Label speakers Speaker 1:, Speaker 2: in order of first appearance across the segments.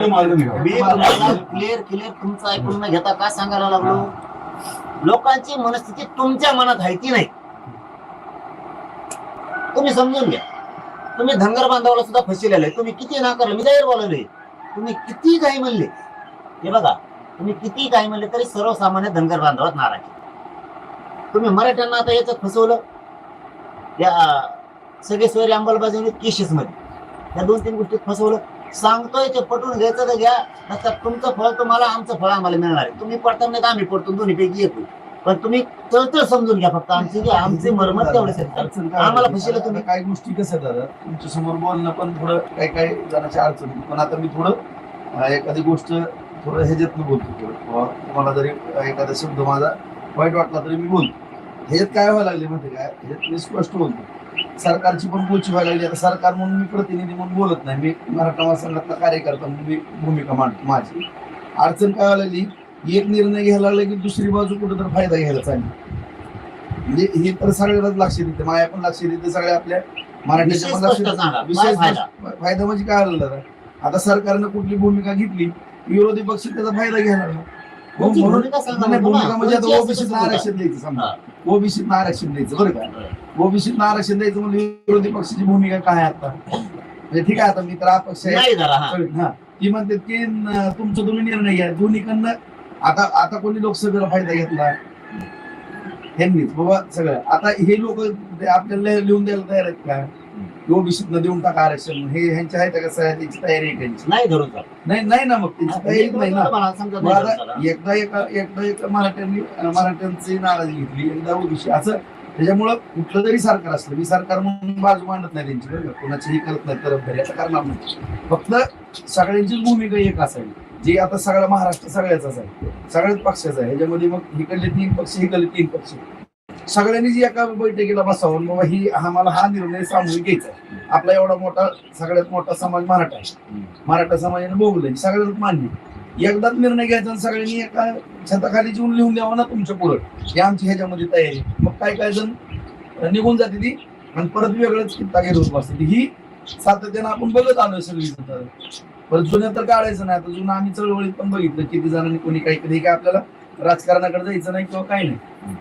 Speaker 1: मी तुम्हाला clear clear तुमचं ऐकून न घेता काय सांगायला लागलो? लोकांची मनस्थिती तुमच्या मनात आहे ती नाही? तुम्ही समजून घ्या. तुम्ही धनगर बांधवाला सुद्धा फसिलेला आहे. तुम्ही किती नाकारलं? मी जाहीर बोलवले तुम्ही किती काही म्हणले? हे बघा तुम्ही किती काही म्हणले तरी सर्वसामान्य धनगर बांधवात नाराज तुम्ही मराठ्यांना आता याच्यात फसवलं? या सगळे सोयरे अंमलबजावणी केसेस मध्ये या दोन तीन गोष्टीत फसवलं? सांगतोय ते पटवून घ्यायचं तर घ्या. नसतात तुमचं फळ तुम्हाला आमचं फळ आम्हाला मिळणार आहे. तुम्ही पडताना नाही आम्ही पडतो दोन्ही पैकी येतो पण तुम्ही तळतळ समजून घ्या फक्त. आमची की आमचे मरमत तेवढेच आहेत. आम्हाला
Speaker 2: आता
Speaker 1: तुम्ही.
Speaker 2: काही गोष्टी कसं दादा? तुमच्यासमोर बोलणं पण थोडं काही काही जणांची अडचण. पण आता मी थोडं एखादी गोष्ट थोडं ह्याच्यातनं बोलतो. थोडं तुम्हाला जरी एखादा शब्द माझा वाईट वाटला तरी मी बोलतो. ह्याच्यात काय व्हायला लागले माहिती काय ह्याच्यात मी स्पष्ट बोलतो. सरकारची पण बोची व्हायला लागली. आता सरकार म्हणून मी प्रतिनिधी म्हणून बोलत नाही. मी मराठा महासंघातला कार्यकर्ता म्हणून मी भूमिका मांडतो माझी. अडचण काय लागली? एक निर्णय घ्यायला लागला की दुसरी बाजू कुठं तर फायदा घ्यायला चालली. म्हणजे हे तर सगळ्यांनाच लक्ष देते. माया पण लक्ष देते सगळ्या आपल्या मराठीच्या पण लक्ष देते.
Speaker 1: फायदा.
Speaker 2: म्हणजे काय आलं दादा आता सरकारनं कुठली भूमिका घेतली? विरोधी पक्ष त्याचा फायदा घ्यायला लागला.
Speaker 1: तुमची भूमिका सांगा.
Speaker 2: भूमिका म्हणजे
Speaker 1: तुमची असं
Speaker 2: ओबीसीत
Speaker 1: कसं होतं?
Speaker 2: आरक्षण द्यायचं समजा. ओबीसीत आरक्षण द्यायचं बरं का? ओबीसीत आरक्षण द्यायचं म्हणजे विरोधी पक्षाची भूमिका काय आता? म्हणजे ठीक आहे आता मी तर अपक्ष आहे.
Speaker 1: नाही जरा हा.
Speaker 2: हा. ती म्हणते की न- तुमचं तुम्ही निर्णय घ्या. दोन्हीकडनं आता आता कोणी लोकसभेला फायदा घेतला? ह्यांनीच. बाबा सगळं. आता हे लोक आपल्याला लिहून द्यायला तयार आहेत का? ओबीसीत देऊन टाका आरक्षण. हे ह्यांच्या आहे का कसं आहे त्याची तयारी आहे त्यांची.
Speaker 1: नाही धरून.
Speaker 2: नाही नाही ना मग. त्यांची तयारी नाही ना.
Speaker 1: मला समजा नाही धरून.
Speaker 2: एकदा एका एकदा एका मराठ्यांनी मराठ्यांची नाराजी घेतली एकदा ओबीसी. असं त्याच्यामुळं कुठलं जरी सरकार असलं. मी सरकार म्हणून बाजू मांडत नाही त्यांची बरं का. कोणाचीही करत नाही तरफदारी असं करणार नाही. फक्त सगळ्यांचीच भूमिका एक असावी. जी आता सगळा महाराष्ट्र सगळ्याचाच आहे सगळ्याच पक्षाचा आहे. ह्याच्यामध्ये मग इकडले तीन पक्ष इकडले तीन पक्ष. सगळ्यांनी जी एका बैठकीला बसावं बाबा ही आम्हाला हा निर्णय सामूहिक घ्यायचा आपला एवढा मोठा सगळ्यात मोठा समाज मराठा आहे. मराठा समाजाने भोगलं सगळ्यांना मान्य एकदाच निर्णय घ्यायचा आणि सगळ्यांनी एका छताखाली जीवन लिहून द्यावं ना तुमच्या पुढं. हे आमची ह्याच्यामध्ये तयारी आहे. मग काय काय जण निघून जाते ती आणि परत वेगळंच कित्ता घेत होत बसते ही सातत्यानं आपण बघत आलोय सगळी परत जुन्या तर काढायचं नाही. आता जुनं आम्ही चळवळीत पण बघितलं. किती जणांनी कोणी काही कधी काय आपल्याला राजकारणाकडे जायचं नाही किंवा काही नाही.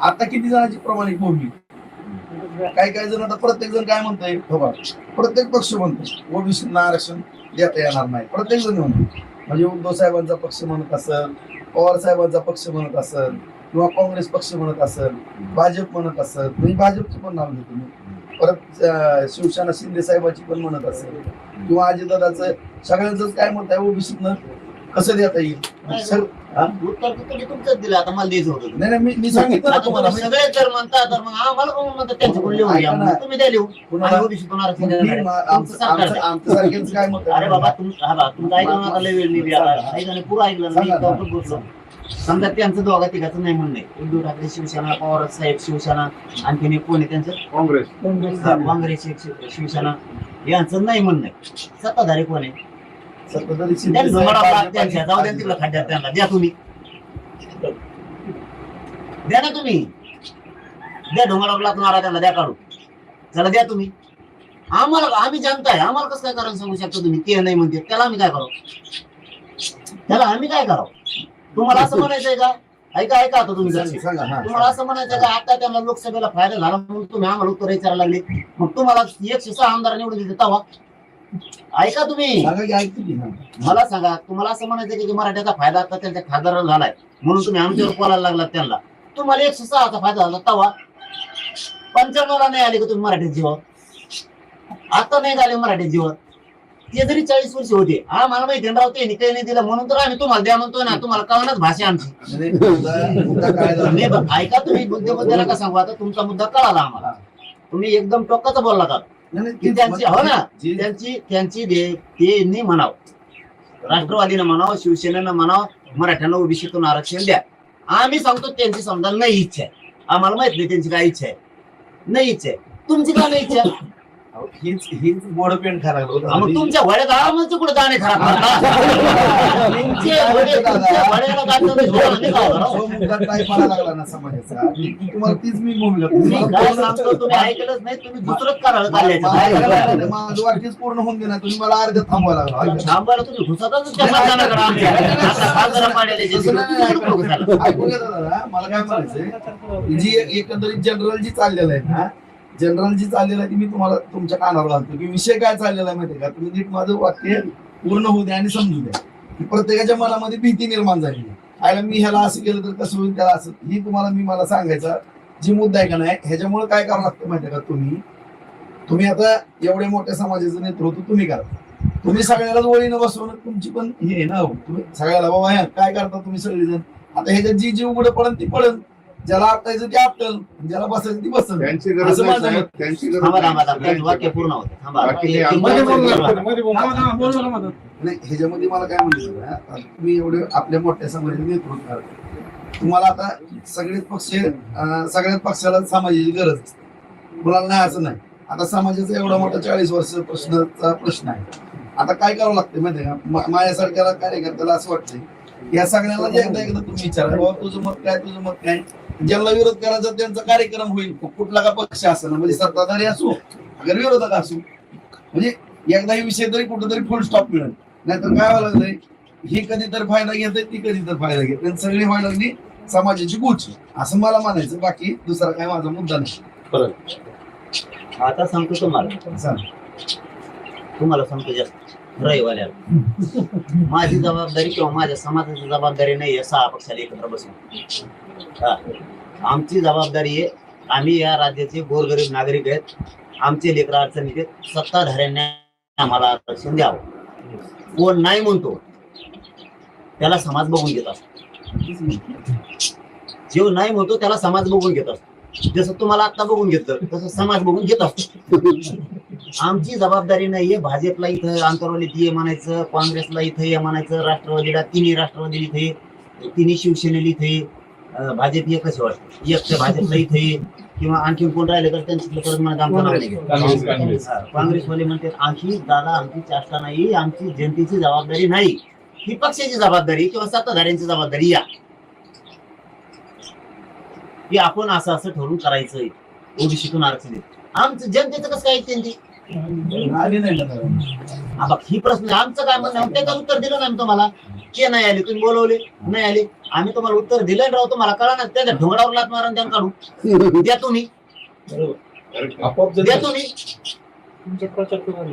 Speaker 2: आता किती जणांची प्रमाणिक भूमी काही काही जण आता प्रत्येक जण काय म्हणतोय? हो प्रत्येक पक्ष म्हणतो ओबीसींना आरक्षण देता येणार नाही. प्रत्येक जण म्हणतो म्हणजे उद्धव साहेबांचा पक्ष म्हणत असेल पवार साहेबांचा पक्ष म्हणत असेल किंवा काँग्रेस पक्ष म्हणत असेल भाजप म्हणत असेल म्हणजे भाजपचं पण नाव घेतो मी. परत शिवसेना शिंदे साहेबाची पण म्हणत असेल. किंवा अजितदादाचं सगळ्यांचंच काय म्हणत आहे ओबीसीतनं कसं देता येईल? म्हणजे
Speaker 1: उत्तर कुठे तुमचंच दिलं आता मला द्यायचं होतं
Speaker 2: नाही नाही मी मी सांगितलं ना
Speaker 1: आता
Speaker 2: तुम्हाला.
Speaker 1: तुम्ही सगळे जर म्हणता तर मग आम्हाला कोण म्हणतात त्यांच्याकडून लिहून घ्या
Speaker 2: ऐका ना.
Speaker 1: मग तुम्ही द्या लिहून
Speaker 2: कुणाला-
Speaker 1: आणि OBC तून आरक्षण देणार
Speaker 2: मी-
Speaker 1: आहे.
Speaker 2: मा-
Speaker 1: तुमचं
Speaker 2: आमचं
Speaker 1: सरकार
Speaker 2: आमचं-
Speaker 1: आहे.
Speaker 2: आमचं सारख्यांचं काय मत आहे?
Speaker 1: अरे बाबा तुम हा बा, तुमचं ऐकलं ना आता लय वेळ निघली आता. ऐका नाही पुरं ऐकलं ना मी
Speaker 2: सांगा ना.
Speaker 1: इतकं बोललो. समजा त्यांचं दोघा तिघाचं नाही म्हणणं आहे. उद्धव ठाकरे शिवसेना पवार साहेब शिवसेना आणखीन एक कोण आहे त्यांचं?
Speaker 3: काँग्रेस.
Speaker 1: काँग्रेस शिवसेना. यांचं नाही म्हणणं आहे. सत्ताधारी कोण आहे? त्यांनी
Speaker 2: साहेब,
Speaker 1: झोमाडा
Speaker 2: भाजप
Speaker 1: त्यांच्या जाऊ द्या तिकडे खड्ड्यात त्यांना. द्या तुम्ही. द्या ना तुम्ही. द्या ढोंगाडा ब्लॉक मारा त्यांना द्या काढू चला द्या तुम्ही. आम्हाला आम्ही जनता आहे आम्हाला कसं काय कारण सांगू शकतो तुम्ही? ते नाही म्हणते. त्याला आम्ही काय करावं? त्याला आम्ही काय करावं? तुम्हाला असं म्हणायचंय का? ऐका ऐका आता तुम्ही तुम्हाला असं म्हणायचं का? आता त्यांना लोकसभेला फायदा झाला म्हणून तुम्ही आम्हाला उत्तर विचारायला लागले. मग तुम्हाला एकशे सहा आमदार निवडून दिले तवा ऐका तुम्ही.
Speaker 2: सांगा की ऐकते की हा.
Speaker 1: मला सांगा तुम्हाला असं म्हणायचं की मराठ्याचा फायदा आता त्यांच्या खासदाराला झालाय. म्हणून तुम्ही आमच्यावर बोलायला लागलात त्यांना. तुम्हाला एकशे सहाचा फायदा झाला तवा. पंच्याण्णवला नाही आले का तुम्ही मराठी जीवावर आता नाही झाले मराठी जीवावर ते जरी चाळीस वर्ष होते. हा मला माहिती आहे, राव त्यांनी काही नाही दिलं. म्हणून तर आम्ही तुम्हाला द्या म्हणतोय ना. तुम्हाला कळणार भाषा आमची.
Speaker 2: मुद्दा- मुद्दा काय झाला?
Speaker 1: ऐका तुम्ही. बुद्धिबद्दला का सांगू आता? तुमचा मुद्दा कळाला आम्हाला. तुम्ही एकदम टोकाचा बोलला का की त्यांची हो ना त्यांची त्यांची त्यांनी म्हणावं. राष्ट्रवादीनं म्हणावं शिवसेनेनं म्हणावं मराठ्यांना ओबीसीतून आरक्षण द्या. आम्ही सांगतो त्यांची समजा नाही इच्छा आहे. आम्हाला माहीत नाही त्यांची काय इच्छा आहे. नाही इच्छा आहे. तुमची काय नाही इच्छा?
Speaker 2: अहो, हीच हीच
Speaker 1: हा, मग तुमच्या वड्या गावामध्ये कुठे दाणे खराब करता? तुमचे वडे- तुमच्या वड्याला गाठलं तर जेवण नाही खावं ना.
Speaker 2: जो मुद्दा टाईप आला लागला ना समाजाचा. ती- तुम्हाला तीच मी भूमिका
Speaker 1: मी काय
Speaker 2: तुम्हाला
Speaker 1: सांगतो तुम्ही ऐकलंच नाही तुम्ही दुसरंच करायला
Speaker 2: मा- मा-
Speaker 1: चालल्याचं
Speaker 2: माझं वाक्यच पूर्ण होऊन गेला तुम्ही मला अर्ध्यात थांबवायला लागला.
Speaker 1: थांबायला तुम्ही घुसतच त्या मतदानाकडे आमच्या आता खासदार पाड्याला जे
Speaker 2: तसं नाही,
Speaker 1: तिकडे कुठं घुसायला?
Speaker 2: ऐकून दादा मला काय म्हणायचंय? जी एकंदरीत जनरल जी चाललेलं आहे ना जनरल जी चाललेलं आहे ती मी तुम्हाला तुमच्या कानावर घालतो की विषय काय चाललेला आहे माहितीये का? तुम्ही नीट माझं वाक्य पूर्ण होऊ द्या आणि समजू द्या. प्रत्येकाच्या मनामध्ये भीती निर्माण झाली आहे. आयला मी ह्याला असं केलं तर कसं होईल त्याला असं ही तुम्हाला मी मला सांगायचा जी मुद्दा आहे का नाही ह्याच्यामुळे काय करावं लागतं माहितीये का तुम्ही? तुम्ही आता एवढ्या मोठ्या समाजाचं नेतृत्व तुम्ही करा. तुम्ही सगळ्याला वळीनं बसवणं तुमची पण हे ना हो. तुम्ही सगळ्याला बाबा ह्या काय करता तुम्ही सगळेजण? आता ह्याच्यात जी जी उघड पडन ती पडन. ज्याला आपटायचं ते आपटल ज्याला बसायचं ती बसल.
Speaker 3: त्यांची गरज
Speaker 2: असं
Speaker 3: नाही
Speaker 2: माझं
Speaker 3: साहेब,
Speaker 2: मत.
Speaker 3: त्यांची गरज
Speaker 1: थांबा
Speaker 3: नाही.
Speaker 1: थांबा थांबा त्यांचं वाक्य पूर्ण होतं. थांबा
Speaker 3: बाकी ते
Speaker 1: एक- एक-
Speaker 3: मध्ये
Speaker 1: एक-
Speaker 3: बोलणार.
Speaker 2: नाही ह्याच्यामध्ये मला काय म्हणायचं आता तुम्ही एवढे आपल्या मोठ्या समाजाचे नेतृत्व करता तुम्हाला आता सगळेच पक्ष अं, सगळ्याच पक्षाला समाजाची गरज असते मुलाला नाही असं नाही. आता समाजाचा एवढा मोठा चाळीस वर्ष प्रश्नाचा प्रश्न आहे. आता काय करावं लागतं माहितीये का? मा- माझ्यासारख्याला कार्यकर्त्याला असं वाटतंय या सगळ्यांना एकदा एकदा तुम्ही विचारा बाबा तुझं मत काय तुझं मत काय? ज्यांना विरोध करायचा त्यांचा कार्यक्रम होईल. कुठला का पक्ष असेल म्हणजे सत्ताधारी असो अगर विरोधक असो. म्हणजे एकदा ही विषय तरी कुठेतरी फुल स्टॉप मिळेल. नाहीतर काय व्हायला लागलंय? ही कधीतर फायदा घेते ती कधीतर फायदा घेते आणि सगळी व्हायला लागली समाजाची गुच असं मला म्हणायचं बाकी दुसरा काय माझा मुद्दा नाही.
Speaker 1: आता सांगतो तुम्हाला. तुम्हाला सांगतो जास्त. रविवाल्या माझी जबाबदारी किंवा माझ्या समाजाची जबाबदारी नाही आहे सहा पक्षाला एकत्र बसून. हा. आमची जबाबदारी आहे आम्ही या राज्याचे गोरगरीब नागरिक आहेत. आमचे लेकर अडचणीत आहेत. सत्ताधाऱ्यांनी आम्हाला आरक्षण द्यावं. कोण नाही म्हणतो त्याला समाज बघून घेत असतो. जेव नाही म्हणतो त्याला समाज बघून घेत असतो. जसं तुम्हाला आता बघून घेतलं तसं समाज बघून घेत असतो. आमची जबाबदारी नाहीये भाजपला इथं आंतरवालीत ये म्हणायचं काँग्रेसला इथं ये म्हणायचं राष्ट्रवादीला तिन्ही राष्ट्रवादी इथे तिन्ही शिवसेनेला इथे भाजप हे कसे वाटतं. एक तर भाजपला इथे किंवा आणखी कोण राहिले तर त्यांचं परत म्हणत आमचं काँग्रेसवाले म्हणतात आणखी दादा आमची चाष्टा नाही आमची जनतेची जबाबदारी नाही. ही पक्षाची जबाबदारी किंवा सत्ताधाऱ्यांची जबाबदारी या. की आपण असं असं ठरवून करायचं ओबीसीतून आरक्षण आहे. आमचं जनतेचं कसं काय ऐकते ती
Speaker 2: आली नाही ना दादा.
Speaker 1: हा प्रश्न आहे. आमचं काय म्हणणं आहे? त्याचं उत्तर दिलं ना आम्ही तुम्हाला? ते नाही आले. तुम्ही बोलवले नाही आले. आम्ही तुम्हाला उत्तर दिलं राव तुम्हाला कळा ना. त्याच्या ढोंगरावर लात मारा आणि त्यानं काढू. द्या तुम्ही. द्या तुम्ही.
Speaker 4: तुमचा प्रचार करून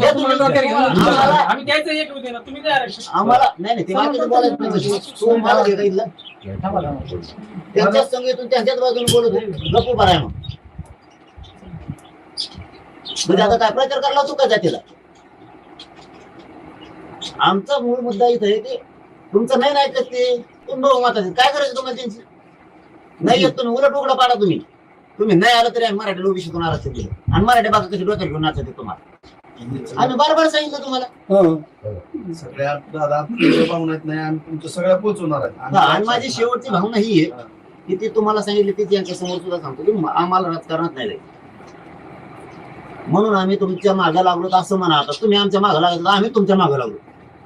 Speaker 1: द्या तुम्ही. आम्हाला-
Speaker 4: आम्ही द्यायचं एक होते ना तुम्ही द्या आरक्षण.
Speaker 1: आम्हाला नाही नाही ते बाकीचं बोलायचं नाही. तू मला घे इथलं त्यांच्याच संगीतून त्यांच्याच बाजूने बोलत होते. गप्प उभा राहा मग. म्हणजे आता काय प्रचार करायला तू काय जातीला? आमचा मूळ मुद्दा इथं आहे की तुमचं नाही नाही ऐकत ते? तुम्ही आहे. काय करायचं तुम्हाला त्यांची? नाही येत तुम्ही उलट उघडं पाडा तुम्ही. तुम्ही नाही आलं तरी आम्ही मराठी ओबीसी शिकून आरक्षण दिलं. आणि मराठी बाबा कशी डोक्यात घेऊन नाचते तुम्हाला. आम्ही बार सांगितलं तुम्हाला.
Speaker 2: सगळ्या दादा भावनात नाही आम्ही तुमच्या सगळ्या पोहोचवणार आहे
Speaker 1: हा, आणि माझी शेवटची भावना ही आहे की ते तुम्हाला सांगितले ते यांच्या समोर सुद्धा सांगतो की आम्हाला राजकारणात नाही म्हणून आम्ही तुमच्या मागे लागलो तर असं म्हणा आता. तुम्ही आमच्या मागे लागलो आम्ही तुमच्या मागे लागलो.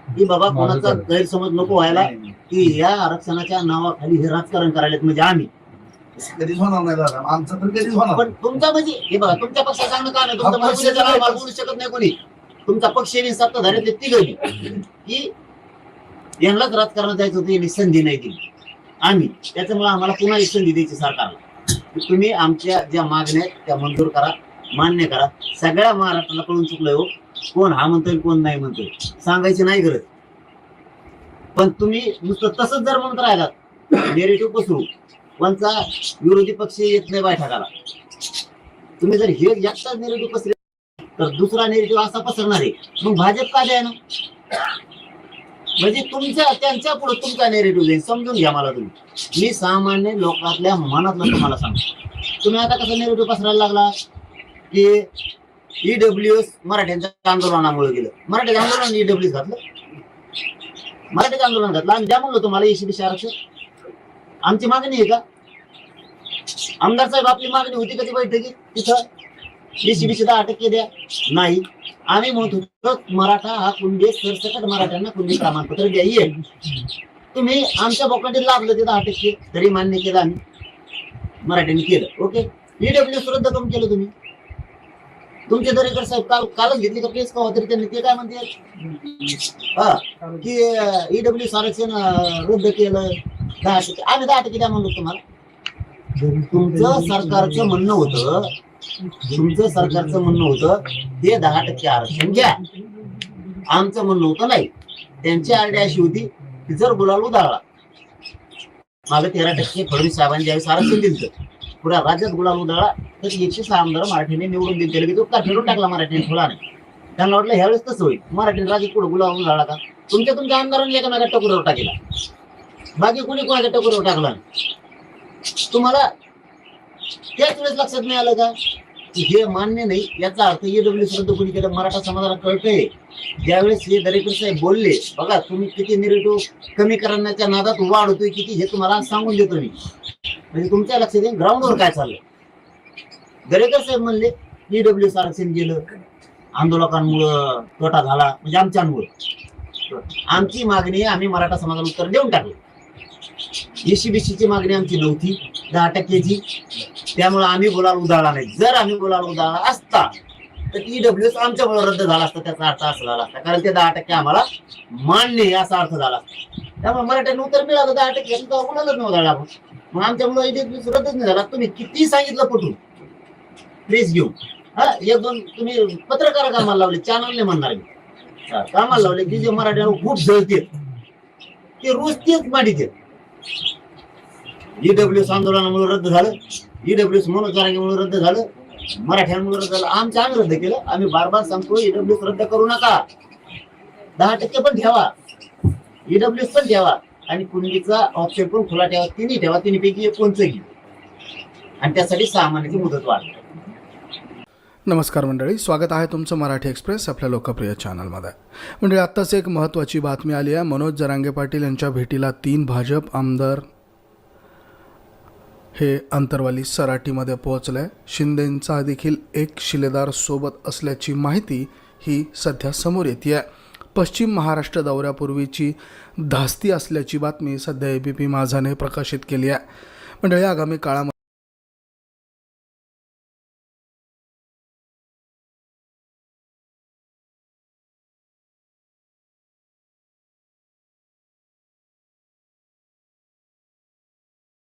Speaker 1: की बाबा कोणाचा गैरसमज नको व्हायला की या आरक्षणाच्या नावाखाली हे राजकारण करायला म्हणजे आम्ही.
Speaker 2: कधीच होणार नाही दादा. आमचं तर कधीच होणार
Speaker 1: पण तुमचा म्हणजे हे बघा तुमच्या पक्षात सांगणं का नाही तुमच्या
Speaker 2: हा, पक्ष
Speaker 1: बोलू शकत नाही कोणी. तुमचा पक्ष आणि सत्ताधाऱ्यातले तिघही की यांनाच राजकारणात जायचं होतं यांनी संधी नाही दिली. आम्ही त्याच्यामुळे आम्हाला पुन्हा एक संधी द्यायची सरकारला की तुम्ही आमच्या ज्या मागण्या आहेत त्या मंजूर करा मान्य करा. सगळ्या महाराष्ट्राला कळून चुकलंय हो. कोण हा म्हणतोय कोण नाही म्हणतोय. सांगायची नाही गरज. पण तुम्ही नुसतं तसंच जर म्हणत राहिलात नेरेटिव्ह पसरू. कोणता विरोधी पक्ष येत नाही बैठकाला? तुम्ही जर हे जास्त नेरेटिव्ह पसरे तर दुसरा नेरेटिव्ह असा पसरणार आहे. मग भाजप का द्या ना म्हणजे तुमच्या त्यांच्या पुढे तुमचा नेरेटिव्ह जाईल. समजून घ्या मला तुम्ही. मी सामान्य लोकातल्या मनातलं तुम्हाला सांगतो. तुम्ही आता कसं नेरेटिव्ह पसरायला लागला? की ईडब्ल्यू एस मराठ्यांच्या आंदोलनामुळे गेलं. मराठ्याच्या आंदोलन ईडब्ल्यू घातलं. मराठीचं आंदोलन घातलं. आणि द्या म्हणलं तुम्हाला एसीबीसी आरक्षण. आमची मागणी आहे का? आमदार साहेब आपली मागणी होती कधी बैठकीत तिथं एसीबीसी दहा टक्के द्या. नाही. आम्ही म्हणत होतो मराठा हा कुंडे सरसकट मराठ्यांना कुंडे प्रमाणपत्र द्या ये तुम्ही आमच्या बोकांडीत लाभलं ते दहा टक्के तरी मान्य केलं आम्ही. मराठ्यांनी केलं. ओके? ईडब्ल्यू रद्द करून केलं तुम्ही. तुमचे दरेकर साहेब काल कालच घेतली का प्लेस का तरी त्यांनी? ते काय म्हणते? हा की ईडब्ल्यू आरक्षण रद्द केलं. दहा टक्के आम्ही दहा टक्के द्या म्हणलो तुम्हाला. तुमचं सरकारचं म्हणणं होतं तुमचं सरकारचं म्हणणं होतं ते दहा टक्के आरक्षण घ्या. आमचं म्हणणं होतं नाही. त्यांची आयडिया अशी होती की जर गुलाल उधाळला मागे तेरा टक्के फडणवीस साहेबांनी ज्यावेळेस आरक्षण दिलं पुऱ्या राज्यात गुलाल उधाळला तर एकशे सहा आमदार मराठीने निवडून दिले की तो का फिरून टाकला मराठीने थोडा नाही? त्यांना वाटलं ह्यावेळेस तसं होईल? मराठीने राज्यात पुढे गुलाल उधाळला का? तुमच्या तुमच्या आमदारांनी एकामेका टकोरावर टाकेला बाकी कुणी कोणाच्या टकोरीवर टाकला? तुम्हाला त्याच वेळेस लक्षात नाही आलं का? हे मान्य नाही याचा अर्थ ईडब्ल्यू रद्द कुणी केलं? मराठा समाजाला कळतंय. ज्यावेळेस हे दरेकर साहेब बोलले बघा तुम्ही किती निगेटिव्ह कमी करण्याच्या नादात वाढतोय किती हे तुम्हाला सांगून देतो मी. म्हणजे तुमच्या लक्षात येईल ग्राउंडवर काय चाललंय. दरेकर साहेब म्हणले ईडब्ल्यू आरक्षण गेलं. आंदोलकांमुळं तोटा झाला. म्हणजे आमच्यामुळं. आमची मागणी आम्ही मराठा समाजाला उत्तर देऊन टाकलं. ची मागणी आमची नव्हती दहा टक्क्याची त्यामुळे आम्ही बोलायला उदाळला नाही. जर आम्ही बोलायला उदाळला असता तर ईडब्ल्यू आमच्यामुळे रद्द झाला असता त्याचा अर्थ असा झाला असता. कारण ते दहा टक्के आम्हाला मान्य आहे असा अर्थ झाला असता. त्यामुळे मराठ्यांना उत्तर मिळालं दहा टक्के कोणालाच नव्हता नाही उधाळला आपण. मग आमच्यामुळे ईडब्ल्यू रद्दच नाही झाला. तुम्ही किती सांगितलं पटून? प्लीज घेऊ. हा एक दोन तुम्ही पत्रकार कामाला लावले चॅनलने म्हणणार मी कामाला लावले की जे मराठ्यावर खूप जळते ते रोज तेच मांडित ईडब्ल्यूएस आंदोलनामुळे रद्द झालं. ईडब्ल्यूएस मनोचारांमुळे रद्द झालं. मराठ्यांमुळे रद्द झालं. आमचं आम्ही रद्द केलं. आम्ही बार बार सांगतो ईडब्ल्यूएस रद्द करू नका. दहा टक्के पण ठेवा. ईडब्ल्यूएस पण ठेवा. आणि कुंडीचा ऑप्शन पण खुला ठेवा. तिन्ही ठेवा. तिन्ही पैकी एक कोणचं घे आणि त्यासाठी सहा महिन्याची मुदत वाढ.
Speaker 5: नमस्कार मंडळी स्वागत आहे तुमचं मराठी एक्सप्रेस आपल्या लोकप्रिय चॅनलमध्ये. मंडळी आत्ताच एक महत्त्वाची बातमी आली आहे. मनोज जरांगे पाटील यांच्या भेटीला तीन भाजप आमदार हे अंतरवाली सराटीमध्ये आहे शिंदेंचा देखील एक शिलेदार सोबत असल्याची माहिती ही सध्या समोर येते आहे. पश्चिम महाराष्ट्र दौऱ्यापूर्वीची धास्ती असल्याची बातमी सध्या ए बी पी माझाने प्रकाशित केली आहे. मंडळी आगामी काळामध्ये